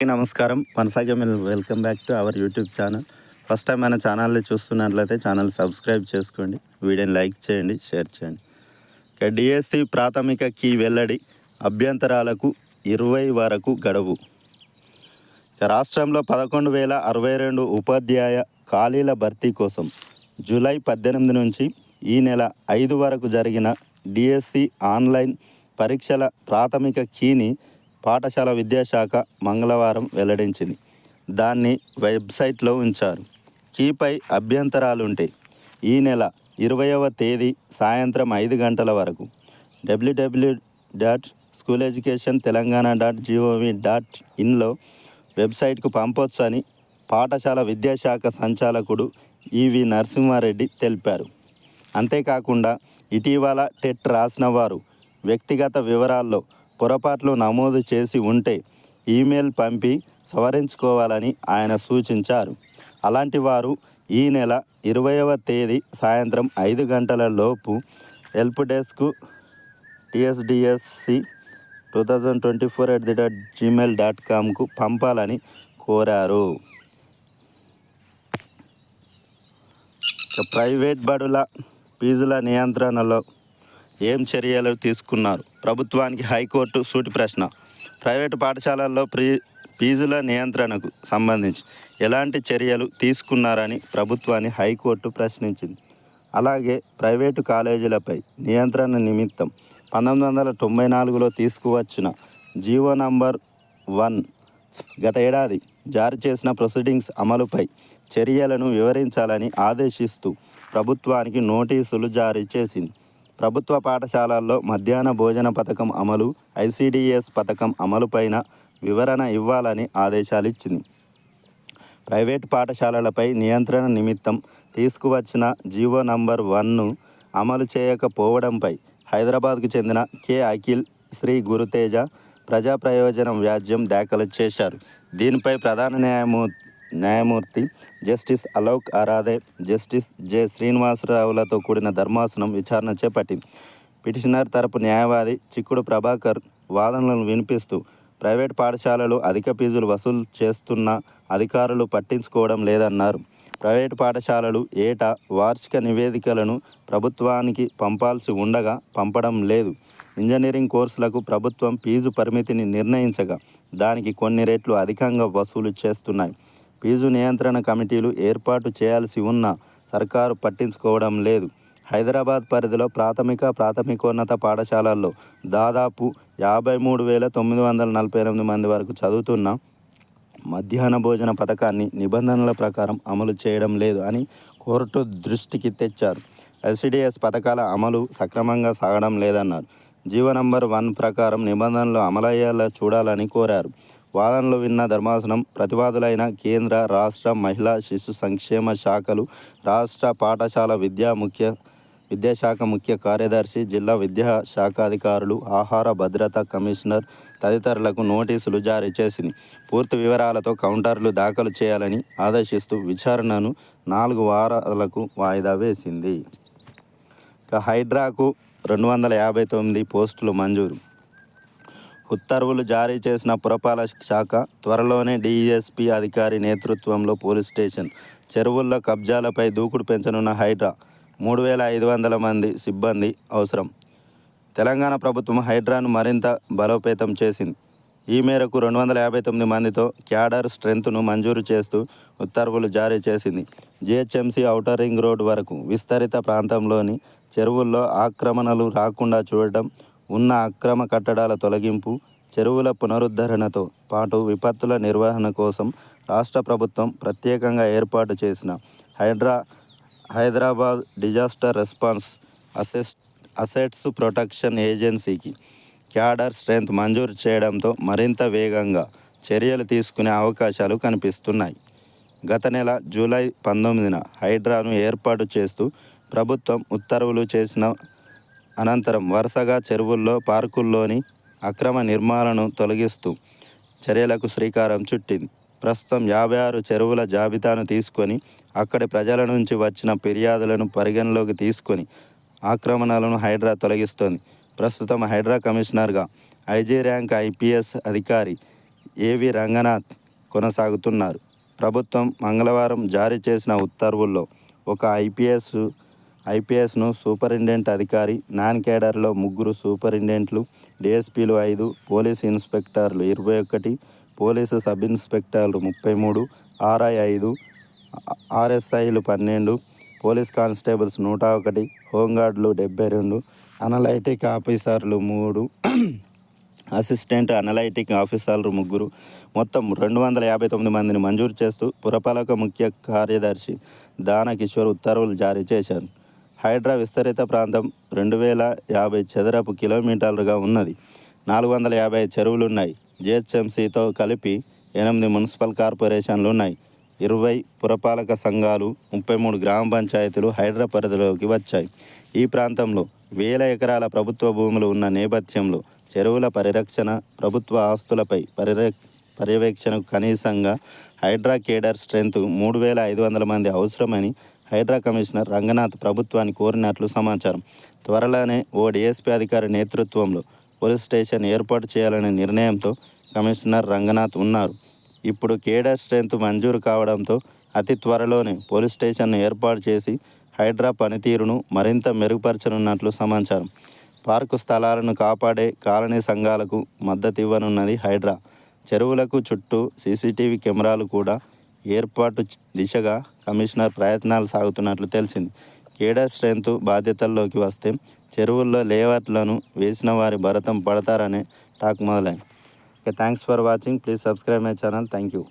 నమస్కారం. కొనసాగే welcome back to our YouTube channel. First time మన ఛానల్ని చూస్తున్నట్లయితే ఛానల్ సబ్స్క్రైబ్ చేసుకోండి. వీడియోని లైక్ చేయండి షేర్ చేయండి. ఇక డిఎస్సి ప్రాథమిక కీ వెల్లడి అభ్యంతరాలకు ఇరవై వరకు గడువు. రాష్ట్రంలో పదకొండు వేల అరవై రెండు ఉపాధ్యాయ ఖాళీల భర్తీ కోసం జూలై పద్దెనిమిది నుంచి ఈ నెల ఐదు వరకు జరిగిన డిఎస్సి ఆన్లైన్ పరీక్షల ప్రాథమిక కీని పాఠశాల విద్యాశాఖ మంగళవారం వెల్లడించింది. దాన్ని వెబ్సైట్లో ఉంచారు. కీపై అభ్యంతరాలుంటే ఈ నెల ఇరవయవ తేదీ సాయంత్రం ఐదు గంటల వరకు WWW dot school education Telangana dot gov dot ఇన్లో వెబ్సైట్కు పంపొచ్చని పాఠశాల విద్యాశాఖ సంచాలకుడు ఈవి నరసింహారెడ్డి తెలిపారు. అంతేకాకుండా ఇటీవల టెట్ రాసిన వారు వ్యక్తిగత వివరాల్లో పొరపాట్లు నమోదు చేసి ఉంటే ఈమెయిల్ పంపి సవరించుకోవాలని ఆయన సూచించారు. అలాంటి వారు ఈ నెల ఇరవైవ తేదీ సాయంత్రం ఐదు గంటల లోపు help desk TSDSC two thousand twenty four at the dot Gmail dot కామ్కు పంపాలని కోరారు. ప్రైవేట్ బడుల ఫీజుల నియంత్రణలో ఏం చర్యలు తీసుకున్నారు? ప్రభుత్వానికి హైకోర్టు సూటి ప్రశ్న. ప్రైవేటు పాఠశాలల్లో ప్రీ ఫీజుల నియంత్రణకు సంబంధించి ఎలాంటి చర్యలు తీసుకున్నారని ప్రభుత్వాన్ని హైకోర్టు ప్రశ్నించింది. అలాగే ప్రైవేటు కాలేజీలపై నియంత్రణ నిమిత్తం పంతొమ్మిది వందల తొంభై నాలుగులో తీసుకువచ్చిన జీవో నంబర్ వన్ గత ఏడాది జారీ చేసిన ప్రొసీడింగ్స్ అమలుపై చర్యలను వివరించాలని ఆదేశిస్తూ ప్రభుత్వానికి నోటీసులు జారీ చేసింది. ప్రభుత్వ పాఠశాలల్లో మధ్యాహ్న భోజన పథకం అమలు ఐసీడీఎస్ పథకం అమలుపైన వివరణ ఇవ్వాలని ఆదేశాలు ఇచ్చింది ప్రైవేట్ పాఠశాలలపై నియంత్రణ నిమిత్తం తీసుకువచ్చిన జీవో నంబర్ వన్ను అమలు చేయకపోవడంపై హైదరాబాద్కు చెందిన కె అఖిల్ శ్రీ గురుతేజ ప్రజా ప్రయోజనం వ్యాజ్యం దాఖలు చేశారు. దీనిపై ప్రధాన న్యాయమూర్తి న్యాయమూర్తి justice Alok Aradhe justice J. శ్రీనివాసరావులతో కూడిన ధర్మాసనం విచారణ చేపట్టింది పిటిషనర్ తరపు న్యాయవాది చిక్కుడు ప్రభాకర్ వాదనలను వినిపిస్తూ ప్రైవేట్ పాఠశాలలు అధిక ఫీజులు వసూలు చేస్తున్న అధికారులు పట్టించుకోవడం లేదన్నారు. ప్రైవేట్ పాఠశాలలు ఏటా వార్షిక నివేదికలను ప్రభుత్వానికి పంపాల్సి ఉండగా పంపడం లేదు. ఇంజనీరింగ్ కోర్సులకు ప్రభుత్వం ఫీజు పరిమితిని నిర్ణయించగా దానికి కొన్ని రెట్లు అధికంగా వసూలు చేస్తున్నాయి. ఫీజు నియంత్రణ కమిటీలు ఏర్పాటు చేయాల్సి ఉన్న సర్కారు పట్టించుకోవడం లేదు. హైదరాబాద్ పరిధిలో ప్రాథమిక ప్రాథమికోన్నత పాఠశాలల్లో దాదాపు యాభై మూడు వేల తొమ్మిది వందల నలభై ఎనిమిది మంది వరకు చదువుతున్న మధ్యాహ్న భోజన పథకాన్ని నిబంధనల ప్రకారం అమలు చేయడం లేదు అని కోర్టు దృష్టికి తెచ్చారు. ఎస్డిఎస్ పథకాల అమలు సక్రమంగా సాగడం లేదన్నారు. జీవో నంబర్ వన్ ప్రకారం నిబంధనలు అమలయ్యేలా చూడాలని కోరారు. వాదనలు విన్న ధర్మాసనం ప్రతివాదులైన కేంద్ర రాష్ట్ర మహిళా శిశు సంక్షేమ శాఖలు రాష్ట్ర పాఠశాల విద్యా ముఖ్య విద్యాశాఖ ముఖ్య కార్యదర్శి జిల్లా విద్యా శాఖాధికారులు ఆహార భద్రత కమిషనర్ తదితరులకు నోటీసులు జారీ చేసింది. పూర్తి వివరాలతో కౌంటర్లు దాఖలు చేయాలని ఆదేశిస్తూ విచారణను నాలుగు వారాలకు వాయిదా వేసింది. ఇక హైడ్రాకు రెండు వందల యాభై తొమ్మిది పోస్టులు మంజూరు. ఉత్తర్వులు జారీ చేసిన పురపాలక శాఖ త్వరలోనే డీఎస్పీ అధికారి నేతృత్వంలో పోలీస్ స్టేషన్. చెరువుల్లో కబ్జాలపై దూకుడు పెంచనున్న హైడ్రా మూడు వేల ఐదు వందల మంది సిబ్బంది అవసరం. తెలంగాణ ప్రభుత్వం హైడ్రాను మరింత బలోపేతం చేసింది. ఈ మేరకు రెండు వందల యాభై తొమ్మిది మందితో క్యాడర్ స్ట్రెంత్ను మంజూరు చేస్తూ ఉత్తర్వులు జారీ చేసింది. జిహెచ్ఎంసీ ఔటర్ రింగ్ రోడ్ వరకు విస్తరిత ప్రాంతంలోని చెరువుల్లో ఆక్రమణలు రాకుండా చూడటం ఉన్న అక్రమ కట్టడాల తొలగింపు చెరువుల పునరుద్ధరణతో పాటు విపత్తుల నిర్వహణ కోసం రాష్ట్ర ప్రభుత్వం ప్రత్యేకంగా ఏర్పాటు చేసిన Hydraa Hyderabad disaster response assess assets protection ఏజెన్సీకి క్యాడర్ స్ట్రెంత్ మంజూరు చేయడంతో మరింత వేగంగా చర్యలు తీసుకునే అవకాశాలు కనిపిస్తున్నాయి. గత నెల జూలై పంతొమ్మిదిన హైడ్రాను ఏర్పాటు చేస్తూ ప్రభుత్వం ఉత్తర్వులు చేసిన అనంతరం వరుసగా చెరువుల్లో పార్కుల్లోని అక్రమ నిర్మాణాలను తొలగిస్తూ చర్యలకు శ్రీకారం చుట్టింది. ప్రస్తుతం యాభై ఆరు చెరువుల జాబితాను తీసుకొని అక్కడి ప్రజల నుంచి వచ్చిన ఫిర్యాదులను పరిగణలోకి తీసుకొని ఆక్రమణలను హైడ్రా తొలగిస్తోంది. ప్రస్తుతం హైడ్రా కమిషనర్గా ఐజీ ర్యాంక్ ఐపీఎస్ అధికారి ఏవి రంగనాథ్ కొనసాగుతున్నారు. ప్రభుత్వం మంగళవారం జారీ చేసిన ఉత్తర్వుల్లో ఒక ఐపీఎస్ ఐపీఎస్ను సూపరింటెండెంట్ అధికారి నాన్ కేడర్లో ముగ్గురు సూపరింటెండెంట్లు డిఎస్పీలు ఐదు పోలీస్ ఇన్స్పెక్టర్లు ఇరవై ఒకటి పోలీసు సబ్ ఇన్స్పెక్టర్లు ముప్పై మూడు ఆర్ఐ ఐదు ఆర్ఎస్ఐలు పన్నెండు పోలీస్ కానిస్టేబుల్స్ నూట ఒకటి హోంగార్డులు డెబ్బై రెండు అనలైటిక్ ఆఫీసర్లు మూడు అసిస్టెంట్ అనలైటిక్ ఆఫీసర్లు ముగ్గురు. మొత్తం రెండు వందల యాభై తొమ్మిది మందిని మంజూరు చేస్తూ పురపాలక ముఖ్య కార్యదర్శి దానకిషోర్ ఉత్తర్వులు జారీ చేశారు. హైడ్రా విస్తరిత ప్రాంతం రెండు వేల యాభై చదరపు కిలోమీటర్లుగా ఉన్నది. నాలుగు వందల యాభై చెరువులు ఉన్నాయి జిహెచ్ఎంసీతో కలిపి ఎనిమిది మున్సిపల్ కార్పొరేషన్లు ఉన్నాయి ఇరవై పురపాలక సంఘాలు ముప్పై మూడు గ్రామ పంచాయతీలు హైడ్రా పరిధిలోకి వచ్చాయి. ఈ ప్రాంతంలో వేల ఎకరాల ప్రభుత్వ భూములు ఉన్న నేపథ్యంలో చెరువుల పరిరక్షణ ప్రభుత్వ ఆస్తులపై పరిర పర్యవేక్షణకు కనీసంగా హైడ్రా కేడర్ స్ట్రెంత్ మూడు వేల ఐదు వందల మంది అవసరమని హైడ్రా కమిషనర్ రంగనాథ్ ప్రభుత్వాన్ని కోరినట్లు సమాచారం. త్వరలోనే ఓ డిఎస్పీ అధికారి నేతృత్వంలో పోలీస్ స్టేషన్ ఏర్పాటు చేయాలనే నిర్ణయంతో కమిషనర్ రంగనాథ్ ఉన్నారు. ఇప్పుడు కేడర్ స్ట్రెంత్ మంజూరు కావడంతో అతి త్వరలోనే పోలీస్ స్టేషన్ను ఏర్పాటు చేసి హైడ్రా పనితీరును మరింత మెరుగుపరచనున్నట్లు సమాచారం. పార్కు స్థలాలను కాపాడే కాలనీ సంఘాలకు మద్దతు ఇవ్వనున్నది హైడ్రా. చెరువులకు చుట్టూ సీసీటీవీ కెమెరాలు కూడా ఏర్పాటు దిశగా కమిషనర్ ప్రయత్నాలు సాగుతున్నట్లు తెలిసింది. కేడర్ స్ట్రెంత్ బాధ్యతల్లోకి వస్తే చెరువుల్లో లేఅవుట్లను వేసిన వారి భరతం పడతారనే టాక్ మొదలైంది. Okay thanks for watching. Please subscribe my channel. Thank you.